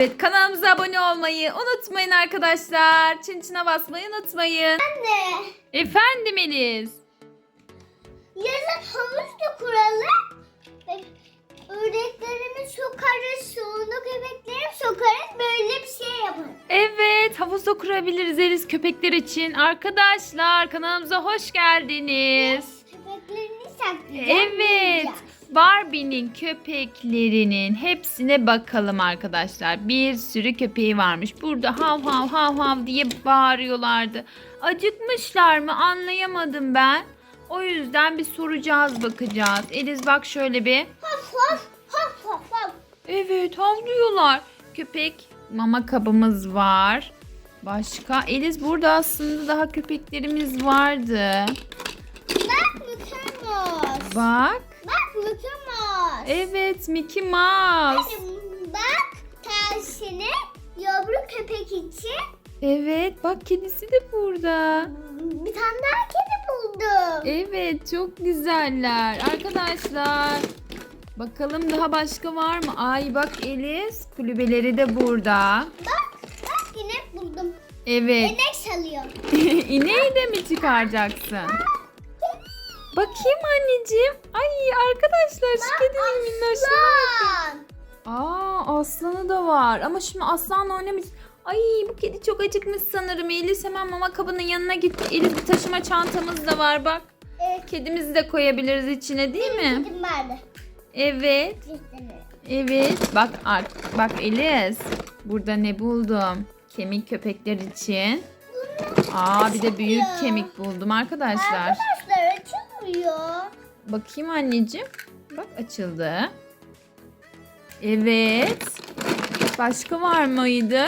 Evet kanalımıza abone olmayı unutmayın arkadaşlar. Çin çine basmayı unutmayın. Anne, Efendim Eliz. yazın havuz da kuralım. Ve Ördeklerimi sokarız, sonra köpeklerimi sokarız. Böyle bir şey yaparız. Evet havuzda kurabiliriz Eliz köpekler için. Arkadaşlar kanalımıza hoş geldiniz. Köpeklerini saklayacağız. Evet. yiyeceğiz. Barbie'nin köpeklerinin hepsine bakalım arkadaşlar. Bir sürü köpeği varmış. Burada hav hav hav hav diye bağırıyorlardı. Acıkmışlar mı anlayamadım ben. O yüzden bir soracağız bakacağız. Eliz bak şöyle bir. Haf haf haf haf haf. Evet havlıyorlar. Köpek mama kabımız var. Başka Eliz burada aslında daha köpeklerimiz vardı. Bak mükemmel. Bak. Bak mükemmel. Evet Mickey Mouse. Bak tersine yavru köpek için Evet bak kedisi de burada. bir tane daha kedi buldum. Evet çok güzeller. Arkadaşlar bakalım daha başka var mı? Ay bak Eliz kulübeleri de burada. Bak bak inek buldum. Evet. İnek salıyor. İneği de mi çıkaracaksın? Bakayım anneciğim. Ay arkadaşlar şu kedinin minnoşluğuna bakın. Aa aslanı da var ama şimdi aslanla oynamış. Ay bu kedi çok acıkmış sanırım. Elif hemen mama kabının yanına gitti. Elif taşıma çantamız da var bak. Evet. Kedimizi de koyabiliriz içine değil mi? Kedim vardı. Evet. Evet. Bak bak Eliz. Burada ne buldum? Kemik köpekler için. Aa bir de büyük kemik buldum arkadaşlar. Arkadaşlar açılmıyor. Bakayım anneciğim. Bak açıldı. Evet. Başka var mıydı?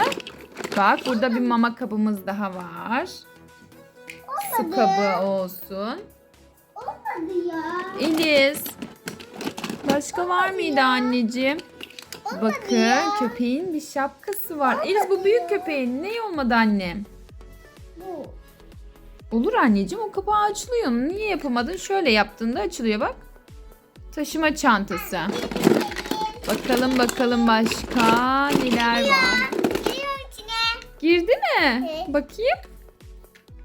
Bak burada bir mama kabımız daha var. Su Olmadı. kabı olsun. Olmadı ya. Eliz. Başka var mıydı anneciğim? Olmadı Bakın ya. köpeğin bir şapkası var. Eliz bu büyük köpeğin. Ne olmadı annem? Bu. Olur anneciğim o kapağı açılıyor. Niye yapamadın? Şöyle yaptığında açılıyor bak. Taşıma çantası. Bakalım bakalım başka neler var. Girdi mi? Evet. Bakayım.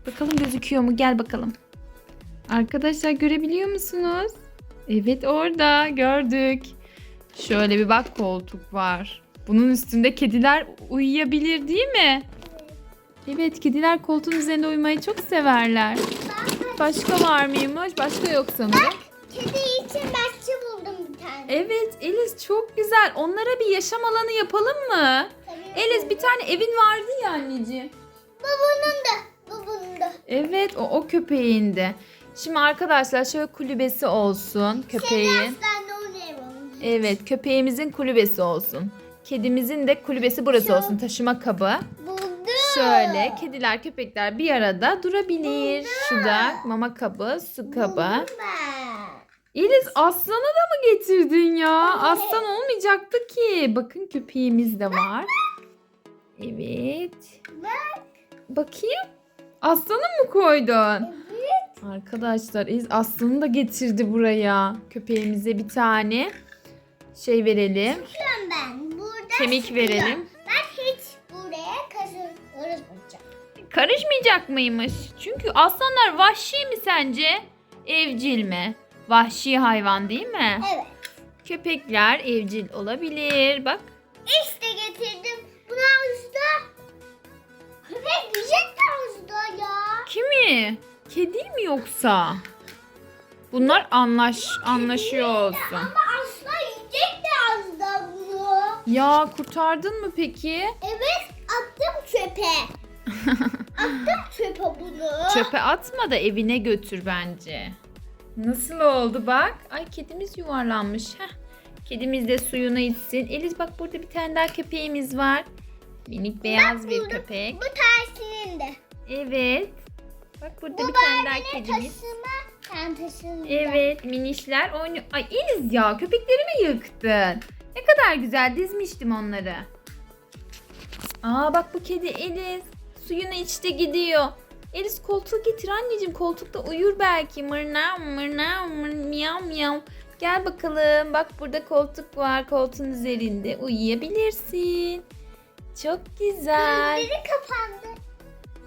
Bakalım gözüküyor mu? Gel bakalım. Arkadaşlar görebiliyor musunuz? Evet orada gördük. Şöyle bir bak koltuk var. Bunun üstünde kediler uyuyabilir değil mi? Evet kediler koltuğun üzerinde uyumayı çok severler. Başka var mıymış? Başka yok sanırım. Kedi için bahçe buldum bir tane. Evet Eliz çok güzel. Onlara bir yaşam alanı yapalım mı? Tabii. Eliz bir tane evin vardı ya anneciğim. Babanın da. Babanın da. Evet o, o köpeğindi. Şimdi arkadaşlar şöyle kulübesi olsun köpeğin. Da onu yapalım. Evet köpeğimizin kulübesi olsun. Kedimizin de kulübesi burası olsun. Taşıma kabı. Buldum. Şöyle kediler köpekler bir arada durabilir. Şurada mama kabı, su kabı. Eliz aslanı da mı getirdin ya? Aslan olmayacaktı ki. Bakın köpeğimiz de var. Evet. Bak. Bakayım. Aslanı mı koydun? Arkadaşlar Eliz aslanı da getirdi buraya. Köpeğimize bir tane şey verelim. Ben. Burada Kemik verelim. Karışmayacak mıymış? Çünkü aslanlar vahşi mi sence? Evcil mi? Vahşi hayvan değil mi? Evet. Köpekler evcil olabilir. Bak İşte getirdim. Bunu havuzda. Köpek yiyecek de havuzda ya. kimi? Kedi mi yoksa? Bunlar anlaş anlaşıyor olsun. Ama asla yiyecek de havuzda bunu. Ya kurtardın mı peki? Evet attım çöpe. Attım çöpe bunu. Çöpe atma da evine götür bence. Nasıl oldu bak? Ay kedimiz yuvarlanmış. Heh. Kedimiz de suyunu içsin. Eliz bak burada bir tane daha köpeğimiz var. Minik beyaz bir buldum. köpek. Bu tersinin de. Evet. Bak burada Bu bir tane daha kedimiz. taşıma. Evet minişler oynuyor. Ay Eliz ya köpeklerimi yıktın. Ne kadar güzel dizmiştim onları. Aa bak bu kedi Eliz. Suyunu içti gidiyor. Eliz koltuğu getir anneciğim. Koltukta uyur belki. Mırnav mırnav mır, miyav miyav. Gel bakalım. Bak burada koltuk var. Koltuğun üzerinde uyuyabilirsin. Çok güzel. Gözleri kapandı.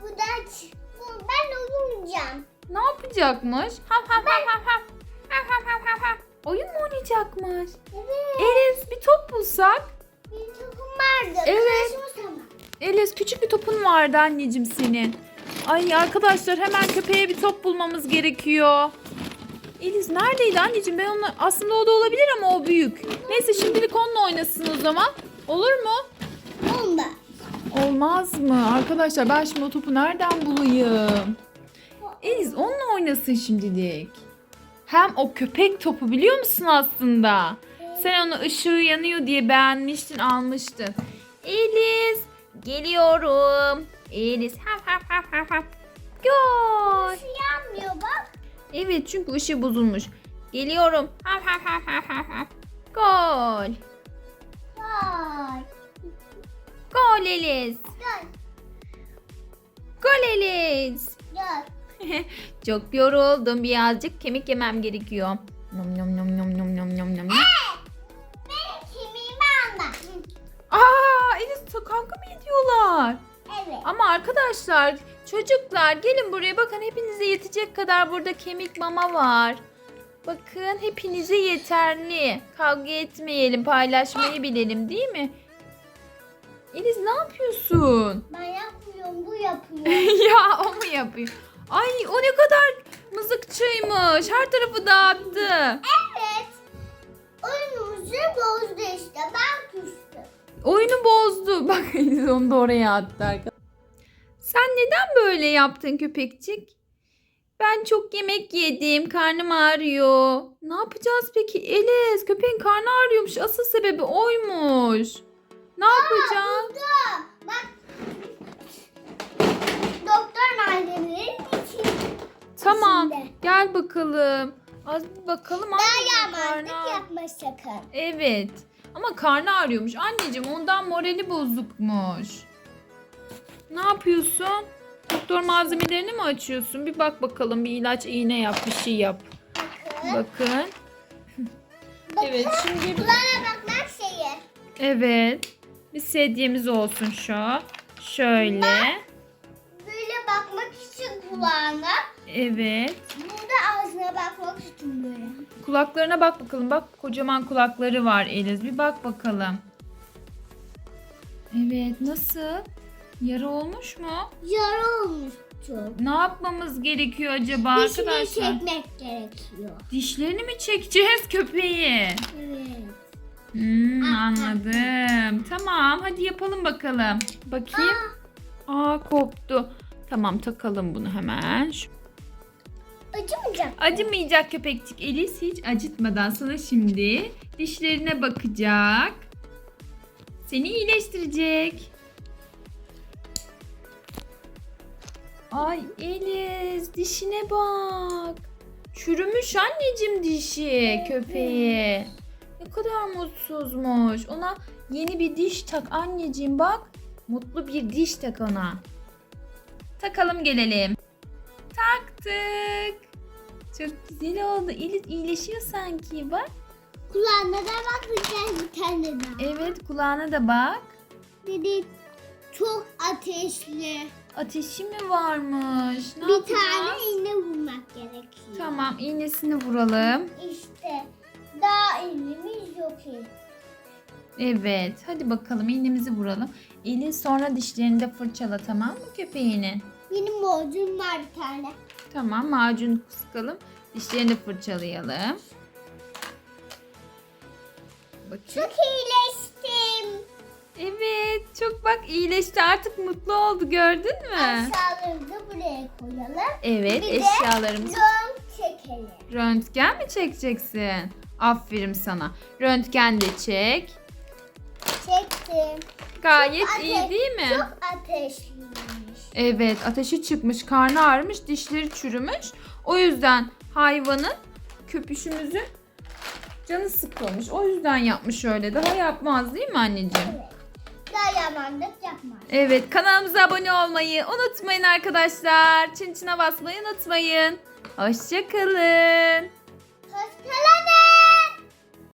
Bu da aç. Ben uyumayacağım. Ne yapacakmış? Hav hav hav hav hav. Hav hav hav hav hav. Oyun mu oynayacakmış? Evet. Elis bir top bulsak. Bir tokum vardı. Evet. Kıraşmış Elis küçük bir topun vardı anneciğim senin. Ay arkadaşlar hemen köpeğe bir top bulmamız gerekiyor. Elis neredeydi anneciğim? Ben onu aslında o da olabilir ama o büyük. Neyse şimdilik onunla oynasın o zaman. Olur mu? Onda. Olmaz mı? Arkadaşlar ben şimdi o topu nereden bulayım? Elis onunla oynasın şimdilik. Hem o köpek topu biliyor musun aslında? Sen onu ışığı yanıyor diye beğenmiştin almıştın. Elis geliyorum. Elis hav hav hav hav hav. Gol. Şu yanmıyor bak. Evet çünkü ışığı bozulmuş. Geliyorum. Hav hav hav hav hav hav. Gol. Vay. Gol Elis. Gel. Gol Elis. Gel. Çok yoruldum. Birazcık kemik yemem gerekiyor. Nom nom nom nom nom nom nom nom. Kavga mı ediyorlar? Evet. Ama arkadaşlar, çocuklar gelin buraya bakın hepinize yetecek kadar burada kemik mama var. Bakın hepinize yeterli. Kavga etmeyelim, paylaşmayı bilelim değil mi? Elis ne yapıyorsun? Ben yapmıyorum bu yapıyor. ya o mu yapıyor? Ay o ne kadar mızıkçıymış. Her tarafı dağıttı. evet. Oyunumuzu bozdu işte. Ben. Oyunu bozdu. Bak onu da oraya attı arkadaşlar. Sen neden böyle yaptın köpekçik? Ben çok yemek yedim. Karnım ağrıyor. Ne yapacağız peki? Elis köpeğin karnı ağrıyormuş. Asıl sebebi oymuş. Ne yapacağız? Burada. Bak. Doktor malzemelerin içinde. Tamam. içinde. Gel bakalım. Az bir bakalım. Daha yağmazlık karnı yapma sakın. Evet. Ama karnı ağrıyormuş. Anneciğim ondan morali bozukmuş. Ne yapıyorsun? Doktor malzemelerini mi açıyorsun? Bir bak bakalım. Bir ilaç, iğne yap, bir şey yap. Bakın. Evet şimdi Kulağına bakmak şeyi. evet. Bir sedyemiz olsun şu. Şöyle. Böyle bakmak için kulağına. Evet. Burada ağzına bakmak için böyle. Kulaklarına bak bakalım. Bak kocaman kulakları var Eliz. Bir bak bakalım. Evet nasıl? Yara olmuş mu? Yara olmuştu. Ne yapmamız gerekiyor acaba Dişini arkadaşlar? çekmek gerekiyor. Dişlerini mi çekeceğiz köpeği? Evet. Hmm, anladım. Tamam hadi yapalım bakalım. Bakayım. Aa koptu. Tamam takalım bunu hemen. Şu- Acımayacak. Acımayacak köpekçik. Elis hiç acıtmadan sana şimdi dişlerine bakacak. Seni iyileştirecek. Ay Elis dişine bak. Çürümüş anneciğim dişi köpeğe. Ne kadar mutsuzmuş. Ona yeni bir diş tak anneciğim bak. Mutlu bir diş tak ona. Takalım gelelim. Taktık. Çok güzel oldu. Elis iyileşiyor sanki bak. Kulağına da bakacağız bir tane daha. Evet kulağına da bak. Dedi çok ateşli. Ateşi mi varmış? Ne bir yapacağız? tane iğne vurmak gerekiyor. Tamam iğnesini vuralım. İşte daha iğnemiz yok ki. Evet hadi bakalım iğnemizi vuralım. Elis sonra dişlerini de fırçala tamam mı köpeğinin? Benim borcum var bir tane. Tamam macun sıkalım. Dişlerini fırçalayalım. Bakayım. Çok iyileştim. Evet çok bak iyileşti artık mutlu oldu gördün mü? Da buraya koyalım. Evet Bir eşyalarımızı Rönt çekelim. Röntgen mi çekeceksin? Aferin sana. Röntgen de çek. Çektim. Gayet Çok iyi ateş- değil mi? Çok ateşliymiş. Evet ateşi çıkmış, karnı ağrımış, dişleri çürümüş. O yüzden hayvanın, köpüşümüzün canı sıkılmış. O yüzden yapmış öyle. Daha yapmaz değil mi anneciğim? Evet. Daha yamanlık yapma. Evet kanalımıza abone olmayı unutmayın arkadaşlar. Çin çine basmayı unutmayın. Hoşçakalın.